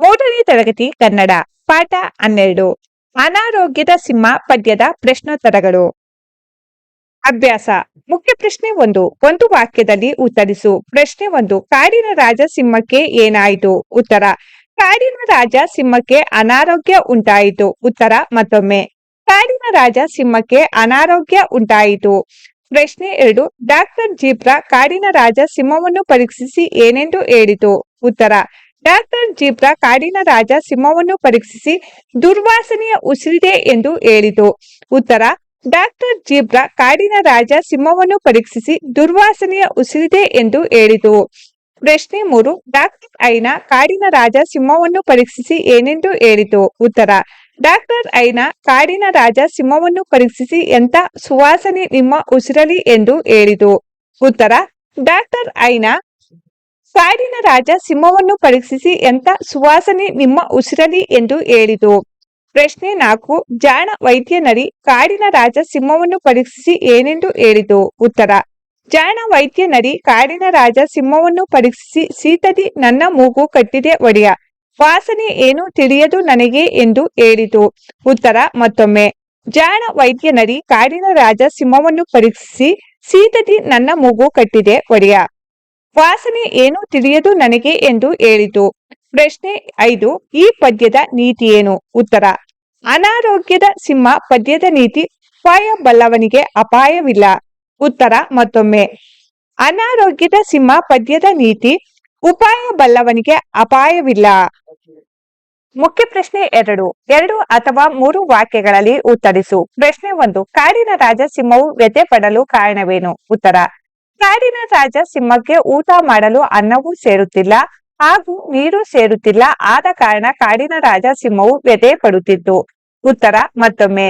ಮೂರನೇ ತರಗತಿ ಕನ್ನಡ, ಪಾಠ ಹನ್ನೆರಡು. ಅನಾರೋಗ್ಯದ ಸಿಂಹ ಪದ್ಯದ ಪ್ರಶ್ನೋತ್ತರಗಳು. ಅಭ್ಯಾಸ. ಮುಖ್ಯ ಪ್ರಶ್ನೆ ಒಂದು ಒಂದು ವಾಕ್ಯದಲ್ಲಿ ಉತ್ತರಿಸು. ಪ್ರಶ್ನೆ ಒಂದು, ಕಾಡಿನ ರಾಜ ಸಿಂಹಕ್ಕೆ ಏನಾಯಿತು? ಉತ್ತರ, ಕಾಡಿನ ರಾಜ ಸಿಂಹಕ್ಕೆ ಅನಾರೋಗ್ಯ ಉಂಟಾಯಿತು. ಉತ್ತರ, ಮತ್ತೊಮ್ಮೆ, ಕಾಡಿನ ರಾಜ ಸಿಂಹಕ್ಕೆ ಅನಾರೋಗ್ಯ ಉಂಟಾಯಿತು. ಪ್ರಶ್ನೆ ಎರಡು, ಡಾಕ್ಟರ್ ಜೀಬ್ರಾ ಕಾಡಿನ ರಾಜ ಸಿಂಹವನ್ನು ಪರೀಕ್ಷಿಸಿ ಏನೆಂದು ಹೇಳಿತು? ಉತ್ತರ ಡಾಕ್ಟರ್ ಜೀಬ್ರಾ ಕಾಡಿನ ರಾಜ ಸಿಂಹವನ್ನು ಪರೀಕ್ಷಿಸಿ ದುರ್ವಾಸನೆಯ ಉಸಿರಿದೆ ಎಂದು ಹೇಳಿತು. ಉತ್ತರ, ಡಾಕ್ಟರ್ ಜೀಬ್ರಾ ಕಾಡಿನ ರಾಜ ಸಿಂಹವನ್ನು ಪರೀಕ್ಷಿಸಿ ದುರ್ವಾಸನೆಯ ಉಸಿರಿದೆ ಎಂದು ಹೇಳಿತು. ಪ್ರಶ್ನೆ ಮೂರು, ಡಾಕ್ಟರ್ ಐನಾ ಕಾಡಿನ ರಾಜ ಸಿಂಹವನ್ನು ಪರೀಕ್ಷಿಸಿ ಏನೆಂದು ಹೇಳಿತು. ಉತ್ತರ, ಡಾಕ್ಟರ್ ಐನಾ ಕಾಡಿನ ರಾಜ ಸಿಂಹವನ್ನು ಪರೀಕ್ಷಿಸಿ ಎಂತ ಸುವಾಸನೆ ನಿಮ್ಮ ಉಸಿರಲಿ ಎಂದು ಹೇಳಿತು. ಉತ್ತರ, ಡಾಕ್ಟರ್ ಐನಾ ಕಾಡಿನ ರಾಜ ಸಿಂಹವನ್ನು ಪರೀಕ್ಷಿಸಿ ಎಂತ ಸುವಾಸನೆ ನಿಮ್ಮ ಉಸಿರಲಿ ಎಂದು ಹೇಳಿತು ಪ್ರಶ್ನೆ ನಾಲ್ಕು. ಜಾಣ ವೈದ್ಯ ನರಿ, ಕಾಡಿನ ರಾಜ ಸಿಂಹವನ್ನು ಪರೀಕ್ಷಿಸಿ ಏನೆಂದು ಹೇಳಿತು ಉತ್ತರ. ಜಾಣ ವೈದ್ಯ ನರಿ, ಕಾಡಿನ ರಾಜ ಸಿಂಹವನ್ನು ಪರೀಕ್ಷಿಸಿ ಸೀತದಿ ನನ್ನ ಮೂಗು ಕಟ್ಟಿದೆ ಒಡೆಯ. ವಾಸನೆ ಏನು ತಿಳಿಯದು ನನಗೆ ಎಂದು ಹೇಳಿತು ಉತ್ತರ. ಮತ್ತೊಮ್ಮೆ. ಜಾಣ ವೈದ್ಯ ನರಿ, ಕಾಡಿನ ರಾಜ ಸಿಂಹವನ್ನು ಪರೀಕ್ಷಿಸಿ ಸೀತದಿ ನನ್ನ ಮೂಗು ಕಟ್ಟಿದೆ ಒಡೆಯ. ವಾಸನೆ ಏನು ತಿಳಿಯದು ನನಗೆ ಎಂದು ಹೇಳಿತು. ಪ್ರಶ್ನೆ ಐದು, ಈ ಪದ್ಯದ ನೀತಿ ಏನು? ಉತ್ತರ, ಅನಾರೋಗ್ಯದ ಸಿಂಹ ಪದ್ಯದ ನೀತಿ ಉಪಾಯ ಬಲ್ಲವನಿಗೆ ಅಪಾಯವಿಲ್ಲ. ಉತ್ತರ ಮತ್ತೊಮ್ಮೆ, ಅನಾರೋಗ್ಯದ ಸಿಂಹ ಪದ್ಯದ ನೀತಿ ಉಪಾಯ ಬಲ್ಲವನಿಗೆ ಅಪಾಯವಿಲ್ಲ. ಮುಖ್ಯ ಪ್ರಶ್ನೆ ಎರಡು ಎರಡು ಅಥವಾ ಮೂರು ವಾಕ್ಯಗಳಲ್ಲಿ ಉತ್ತರಿಸು. ಪ್ರಶ್ನೆ ಒಂದು, ಕಾಡಿನ ರಾಜ ಸಿಂಹವು ವ್ಯಥೆ ಪಡಲು ಕಾರಣವೇನು? ಉತ್ತರ ಕಾಡಿನ ರಾಜ ಸಿಂಹಕ್ಕೆ ಊಟ ಮಾಡಲು ಅನ್ನವೂ ಸೇರುತ್ತಿಲ್ಲ. ಹಾಗೂ ನೀರು ಸೇರುತ್ತಿಲ್ಲ. ಆದ ಕಾರಣ ಕಾಡಿನ ರಾಜ ಸಿಂಹವು ವ್ಯಥೆ ಪಡುತ್ತಿತ್ತು. ಉತ್ತರ, ಮತ್ತೊಮ್ಮೆ.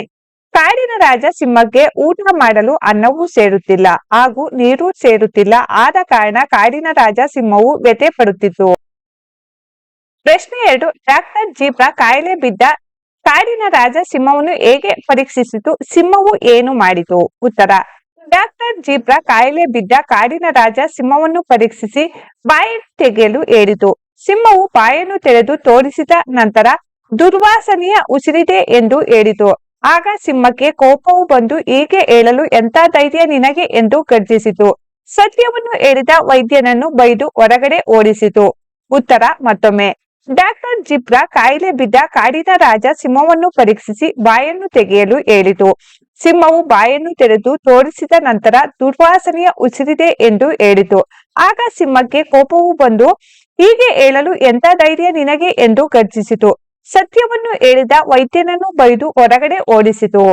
ಕಾಡಿನ ರಾಜ ಸಿಂಹಕ್ಕೆ ಊಟ ಮಾಡಲು ಅನ್ನವೂ ಸೇರುತ್ತಿಲ್ಲ. ಹಾಗೂ ನೀರು ಸೇರುತ್ತಿಲ್ಲ. ಆದ ಕಾರಣ ಕಾಡಿನ ರಾಜ ಸಿಂಹವು ವ್ಯಥೆ ಪಡುತ್ತಿತ್ತು. ಪ್ರಶ್ನೆ ಎರಡು. ಡಾಕ್ಟರ್ ಜೀಬ್ರಾ ಕಾಯಿಲೆ ಬಿದ್ದ ಕಾಡಿನ ರಾಜ ಸಿಂಹವನ್ನು ಹೇಗೆ ಪರೀಕ್ಷಿಸಿತು? ಸಿಂಹವು ಏನು ಮಾಡಿತು? ಉತ್ತರ. ಡಾಕ್ಟರ್ ಜೀಬ್ರಾ ಕಾಯಿಲೆ ಬಿದ್ದ ಕಾಡಿನ ರಾಜ ಸಿಂಹವನ್ನು ಪರೀಕ್ಷಿಸಿ ಬಾಯಿ ತೆಗೆಯಲು ಹೇಳಿತು ಸಿಂಹವು ಬಾಯನ್ನು ತೆರೆದು ತೋರಿಸಿದ ನಂತರ ದುರ್ವಾಸನೆಯ ಉಸಿರಿದೆ ಎಂದು ಹೇಳಿತು. ಆಗ ಸಿಂಹಕ್ಕೆ ಕೋಪವು ಬಂದು ಹೀಗೆ ಹೇಳಲು ಎಂತ ಧೈರ್ಯ ನಿನಗೆ ಎಂದು ಗರ್ಜಿಸಿತು. ಸತ್ಯವನ್ನು ಹೇಳಿದ ವೈದ್ಯನನ್ನು ಬೈದು ಹೊರಗಡೆ ಓಡಿಸಿತು. ಉತ್ತರ ಮತ್ತೊಮ್ಮೆ. ಡಾಕ್ಟರ್ ಜಿಬ್ರಾ ಕಾಯಿಲೆ ಬಿದ್ದ ಕಾಡಿನ ರಾಜ ಸಿಂಹವನ್ನು ಪರೀಕ್ಷಿಸಿ ಬಾಯನ್ನು ತೆಗೆಯಲು ಹೇಳಿತು ಸಿಂಹವು ಬಾಯನ್ನು ತೆರೆದು ತೋರಿಸಿದ ನಂತರ ದುರ್ವಾಸನೆಯ ಉಸಿರಿದೆ ಎಂದು ಹೇಳಿತು. ಆಗ ಸಿಂಹಕ್ಕೆ ಕೋಪವು ಬಂದು, ಹೀಗೆ ಹೇಳಲು ಎಂತ ಧೈರ್ಯ ನಿನಗೆ? ಎಂದು ಗರ್ಜಿಸಿತು. ಸತ್ಯವನ್ನು ಹೇಳಿದ ವೈದ್ಯನನ್ನು ಬೈದು ಹೊರಗಡೆ ಓಡಿಸಿತು.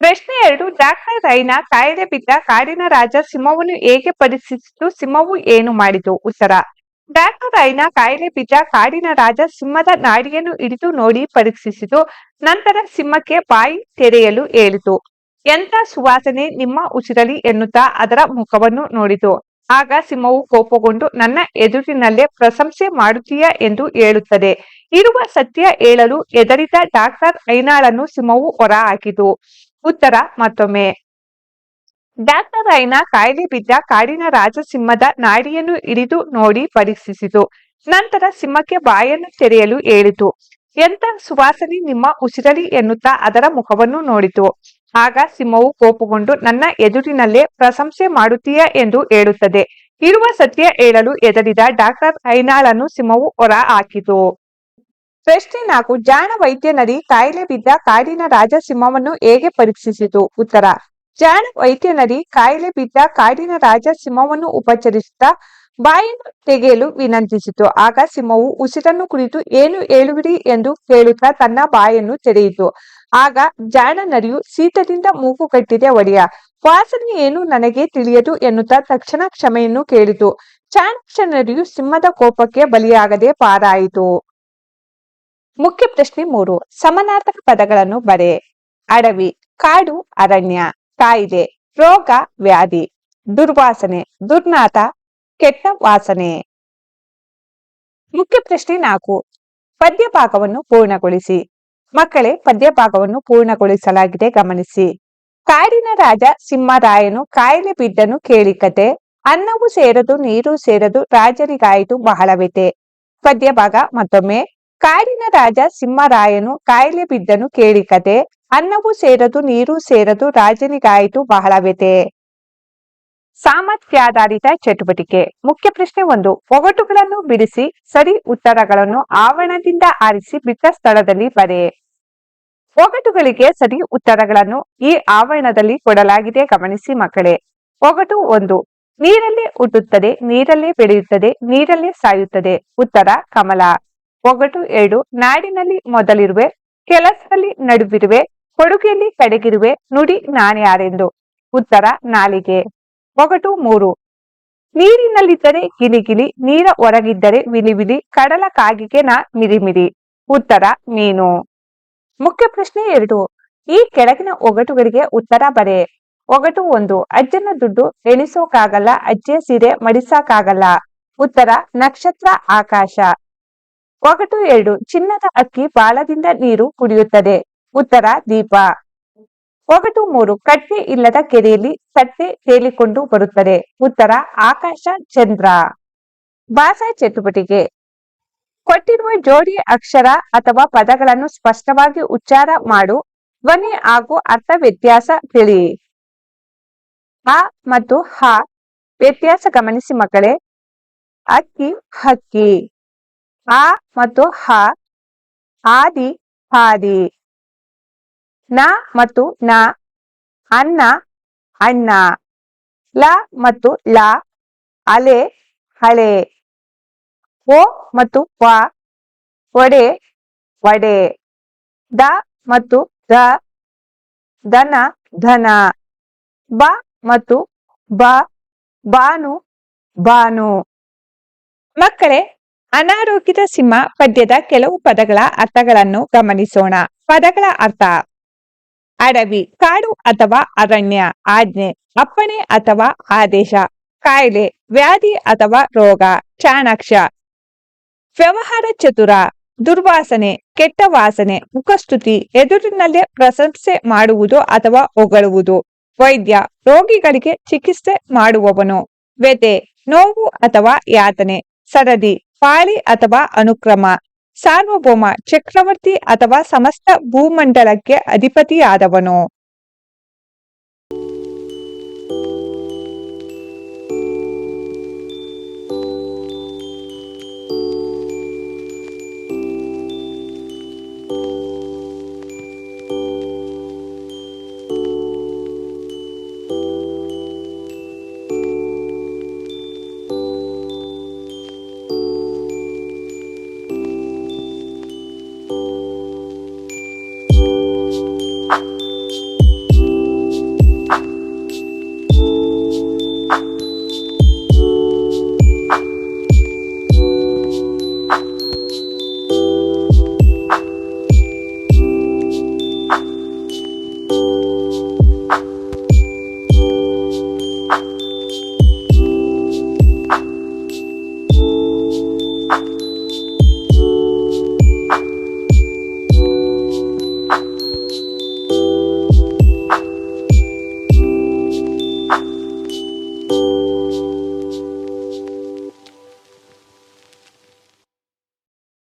ಪ್ರಶ್ನೆ ಎರಡು ಡಾಕ್ಟರ್ ರೈನ ಕಾಯಿಲೆ ಬಿದ್ದ ಕಾಡಿನ ರಾಜ ಸಿಂಹವನ್ನು ಹೇಗೆ ಪರೀಕ್ಷಿಸಿತು ಸಿಂಹವು ಏನು ಮಾಡಿತು? ಉತ್ತರ ಡಾಕ್ಟರ್ ಐನ ಕಾಯಿಲೆ ಬಿದ್ದ ಕಾಡಿನ ರಾಜ ಸಿಂಹದ ನಾಡಿಯನ್ನು ಹಿಡಿದು ನೋಡಿ ಪರೀಕ್ಷಿಸಿತು. ನಂತರ ಸಿಂಹಕ್ಕೆ ಬಾಯಿ ತೆರೆಯಲು ಹೇಳಿತು. ಎಂತ ಸುವಾಸನೆ ನಿಮ್ಮ ಉಸಿರಲಿ ಎನ್ನುತ್ತಾ ಅದರ ಮುಖವನ್ನು ನೋಡಿತು. ಆಗ ಸಿಂಹವು ಕೋಪಗೊಂಡು, ನನ್ನ ಎದುರಿನಲ್ಲೇ ಪ್ರಶಂಸೆ ಮಾಡುತ್ತೀಯ ಎಂದು ಹೇಳುತ್ತದೆ. ಇರುವ ಸತ್ಯ ಹೇಳಲು ಎದರಿದ ಡಾಕ್ಟರ್ ಐನಾಳನ್ನು ಸಿಂಹವು ಹೊರ ಹಾಕಿತು ಉತ್ತರ ಮತ್ತೊಮ್ಮೆ. ಡಾಕ್ಟರ್ ಐನಾ ಕಾಯಿಲೆ ಬಿದ್ದ ಕಾಡಿನ ರಾಜ ಸಿಂಹದ ನಾಡಿಯನ್ನು ಹಿಡಿದು ನೋಡಿ ಪರೀಕ್ಷಿಸಿತು. ನಂತರ ಸಿಂಹಕ್ಕೆ ಬಾಯನ್ನು ತೆರೆಯಲು ಹೇಳಿತು. ಎಂತ ಸುವಾಸನೆ ನಿಮ್ಮ ಉಸಿರಲಿ ಎನ್ನುತ್ತಾ ಅದರ ಮುಖವನ್ನು ನೋಡಿತು. ಆಗ ಸಿಂಹವು ಕೋಪಗೊಂಡು, ನನ್ನ ಎದುರಿನಲ್ಲೇ ಪ್ರಶಂಸೆ ಮಾಡುತ್ತೀಯ ಎಂದು ಹೇಳುತ್ತದೆ. ಇರುವ ಸತ್ಯ ಹೇಳಲು ಎದರಿದ ಡಾಕ್ಟರ್ ಐನಾಳನ್ನು ಸಿಂಹವು ಹೊರ ಹಾಕಿತು. ಪ್ರಶ್ನೆ ನಾಲ್ಕು, ಜಾಣ ವೈದ್ಯ ನದಿ ಕಾಯಿಲೆ ಬಿದ್ದ ಕಾಡಿನ ರಾಜ ಸಿಂಹವನ್ನು ಹೇಗೆ ಪರೀಕ್ಷಿಸಿತು? ಉತ್ತರ ಜಾಣ ವೈದ್ಯ ನರಿ ಕಾಯಿಲೆ ಬಿದ್ದ ಕಾಡಿನ ರಾಜ ಸಿಂಹವನ್ನು ಉಪಚರಿಸುತ್ತಾ ಬಾಯಿಯನ್ನು ತೆಗೆಯಲು ವಿನಂತಿಸಿತು. ಆಗ ಸಿಂಹವು ಉಸಿರನ್ನು ಕುರಿತು ಏನು ಹೇಳುವಿರಿ? ಎಂದು ಕೇಳುತ್ತಾ ತನ್ನ ಬಾಯನ್ನು ತೆರೆಯಿತು. ಆಗ ಜಾಣ ನರಿಯು, ಸೀತದಿಂದ ಮೂಗು ಕಟ್ಟಿದೆ ಒಡೆಯ. ವಾಸನೆ ಏನು ನನಗೆ ತಿಳಿಯದು? ಎನ್ನುತ್ತಾ ತಕ್ಷಣ ಕ್ಷಮೆಯನ್ನು ಕೇಳಿತು. ಚಾಣಕ್ಷ ನರಿಯು ಸಿಂಹದ ಕೋಪಕ್ಕೆ ಬಲಿಯಾಗದೆ ಪಾರಾಯಿತು. ಮುಖ್ಯ ಪ್ರಶ್ನೆ ಮೂರು. ಸಮಾನಾರ್ಥಕ ಪದಗಳನ್ನು ಬರೆ. ಅಡವಿ. ಕಾಡು ಅರಣ್ಯ. ಕಾಯಿಲೆ, ರೋಗ, ವ್ಯಾಧಿ, ದುರ್ವಾಸನೆ ದುರ್ನಾತ ಕೆಟ್ಟ ವಾಸನೆ. ಮುಖ್ಯ ಪ್ರಶ್ನೆ ನಾಲ್ಕು. ಪದ್ಯ ಭಾಗವನ್ನು ಪೂರ್ಣಗೊಳಿಸಿ. ಮಕ್ಕಳೇ ಪದ್ಯ ಭಾಗವನ್ನು ಪೂರ್ಣಗೊಳಿಸಲಾಗಿದೆ, ಗಮನಿಸಿ. ಕಾಡಿನ ರಾಜ ಸಿಂಹರಾಯನು ಕಾಯಿಲೆ ಬಿದ್ದನು ಕೇಳಿಕತೆ ಅನ್ನವು ಸೇರದು, ನೀರು ಸೇರದು ರಾಜರಿಗಾಯಿತು ಬಹಳವೆತೆ ಪದ್ಯಭಾಗ ಪದ್ಯ ಭಾಗ ಮತ್ತೊಮ್ಮೆ. ಕಾಡಿನ ರಾಜ ಸಿಂಹರಾಯನು ಕಾಯಿಲೆ ಬಿದ್ದನು ಕೇಳಿ ಕತೆ. ಅನ್ನವೂ ಸೇರದು, ನೀರು ಸೇರದು, ರಾಜನಿಗಾಯಿತು ಬಹಳ ವ್ಯತೆ ಸಾಮರ್ಥ್ಯಾಧಾರಿತ ಚಟುವಟಿಕೆ. ಮುಖ್ಯ ಪ್ರಶ್ನೆ ಒಂದು. ಒಗಟುಗಳನ್ನು ಬಿಡಿಸಿ, ಸರಿ ಉತ್ತರಗಳನ್ನು ಆವರಣದಿಂದ ಆರಿಸಿ ಬಿದ್ದ ಸ್ಥಳದಲ್ಲಿ ಬರೆ. ಒಗಟುಗಳಿಗೆ ಸರಿ ಉತ್ತರಗಳನ್ನು ಈ ಆವರಣದಲ್ಲಿ ಕೊಡಲಾಗಿದೆ, ಗಮನಿಸಿ ಮಕ್ಕಳೇ. ಒಗಟು ಒಂದು. ನೀರಲ್ಲೇ ಹುಟ್ಟುತ್ತದೆ ನೀರಲ್ಲೇ ಬೆಳೆಯುತ್ತದೆ, ನೀರಲ್ಲೇ ಸಾಯುತ್ತದೆ. ಉತ್ತರ, ಕಮಲ. ಒಗಟು ಎರಡು ನಾಡಿನಲ್ಲಿ ಮೊದಲಿರುವೆ, ಕೆಲಸದಲ್ಲಿ ನಡುವಿರುವೆ, ಕೊಡುಗೆಯಲ್ಲಿ ಕಡೆಗಿರುವೆ, ನುಡಿ ನಾನ್ಯಾರೆಂದು ಉತ್ತರ ನಾಲಿಗೆ. ಒಗಟು ಮೂರು. ನೀರಿನಲ್ಲಿದ್ದರೆ ಗಿಲಿಗಿಲಿ, ನೀರ ಹೊರಗಿದ್ದರೆ ವಿಲಿವಿಲಿ, ಕಡಲ ಕಾಗಿಗೆ ನಾ ಮಿರಿಮಿರಿ. ಉತ್ತರ ಮೀನು. ಮುಖ್ಯ ಪ್ರಶ್ನೆ ಎರಡು. ಈ ಕೆಳಗಿನ ಒಗಟುಗಳಿಗೆ ಉತ್ತರ ಬರೆ. ಒಗಟು ಒಂದು. ಅಜ್ಜನ ದುಡ್ಡು ಎಣಿಸೋಕಾಗಲ್ಲ, ಅಜ್ಜಿಯ ಸೀರೆ ಮಡಿಸಕ್ಕಾಗಲ್ಲ ಉತ್ತರ ನಕ್ಷತ್ರ ಆಕಾಶ. ಒಗಟು ಎರಡು. ಚಿನ್ನದ ಅಕ್ಕಿ ಬಾಳದಿಂದ ನೀರು ಕುಡಿಯುತ್ತದೆ. ಉತ್ತರ, ದೀಪ. ಒಗಟು ಮೂರು. ಕಟ್ಟೆ ಇಲ್ಲದ ಕೆರೆಯಲ್ಲಿ ಸಟ್ಟೆ ತೇಲಿಕೊಂಡು ಬರುತ್ತದೆ. ಉತ್ತರ, ಆಕಾಶ, ಚಂದ್ರ. ಭಾಷಾ ಚಟುವಟಿಕೆ. ಕೊಟ್ಟಿರುವ ಜೋಡಿ ಅಕ್ಷರ ಅಥವಾ ಪದಗಳನ್ನು ಸ್ಪಷ್ಟವಾಗಿ ಉಚ್ಚಾರ ಮಾಡು. ಧ್ವನಿ ಹಾಗೂ ಅರ್ಥ ವ್ಯತ್ಯಾಸ ತಿಳಿ. ಆ ಮತ್ತು ಹ ವ್ಯತ್ಯಾಸ ಗಮನಿಸಿ ಮಕ್ಕಳೇ. ಅಕ್ಕಿ, ಹಕ್ಕಿ. ಆ ಮತ್ತು ಹ, ಆದಿ ಹಾದಿ ನ ಮತ್ತು ನ, ಅನ್ನ, ಅಣ್ಣ. ಲ ಮತ್ತು ಲ, ಅಲೆ, ಹಳೆ. ಓ ಮತ್ತು ವ, ಒಡೆ, ವಡೆ. ದ ಮತ್ತು ದ, ದನ, ಧನ. ಬ ಮತ್ತು ಬ, ಬಾನು ಬಾನು. ಮಕ್ಕಳೇ ಅನಾರೋಗ್ಯದ ಸಿಂಹ ಪದ್ಯದ ಕೆಲವು ಪದಗಳ ಅರ್ಥಗಳನ್ನು ಗಮನಿಸೋಣ. ಪದಗಳ ಅರ್ಥ. ಅಡವಿ, ಕಾಡು ಅಥವಾ ಅರಣ್ಯ, ಆಜ್ಞೆ, ಅಪ್ಪಣೆ ಅಥವಾ ಆದೇಶ, ಕಾಯಿಲೆ, ವ್ಯಾಧಿ ಅಥವಾ ರೋಗ, ಚಾಣಾಕ್ಷ. ವ್ಯವಹಾರ ಚತುರ, ದುರ್ವಾಸನೆ, ಕೆಟ್ಟ ವಾಸನೆ, ಮುಖಸ್ತುತಿ, ಎದುರಿನಲ್ಲೇ ಪ್ರಶಂಸೆ ಮಾಡುವುದು ಅಥವಾ ಹೊಗಳುವುದು. ವೈದ್ಯ, ರೋಗಿಗಳಿಗೆ ಚಿಕಿತ್ಸೆ ಮಾಡುವವನು. ವ್ಯತೆ ನೋವು ಅಥವಾ ಯಾತನೆ. ಸರದಿ ಪಾಳಿ ಅಥವಾ ಅನುಕ್ರಮ ಸಾರ್ವಭೌಮ ಚಕ್ರವರ್ತಿ ಅಥವಾ ಸಮಸ್ತ ಭೂಮಂಡಲಕ್ಕೆ ಅಧಿಪತಿಯಾದವನು.